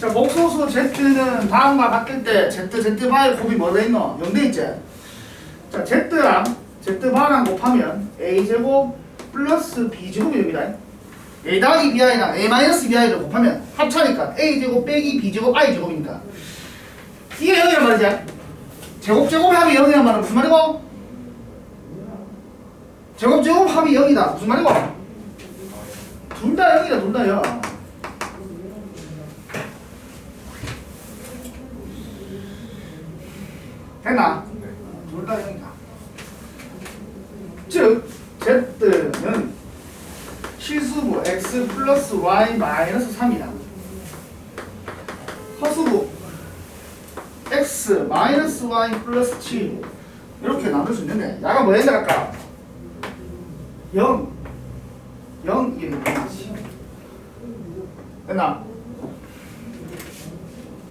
자, 목소수 Z는 다음과 같을 때 Z, Z 바의 곱이 뭐로 있노? 0돼 있지? 자, Z랑 Z 바랑 곱하면 A제곱 플러스 B제곱이 됩니다. A 더하기 BI랑 A 마이너스 BI를 곱하면 합차니까 A제곱 빼기 B제곱 I제곱이니까 이게 0이란 말이지? 제곱 제곱 합이 0이란 말은 무슨 말이고? 제곱 제곱 합이 0이다. 무슨 말이고? 둘 다 0이다. 둘 다 0. 됐나? 둘다 0이다. 즉 Z는 실수부 X 플러스 Y 마이너스 3이다. 허수부 X 마이너스 Y 플러스 7 이렇게 나눌 수 있는데 야가 뭐 했나 아까 0 0 이렇게 나지 됐나?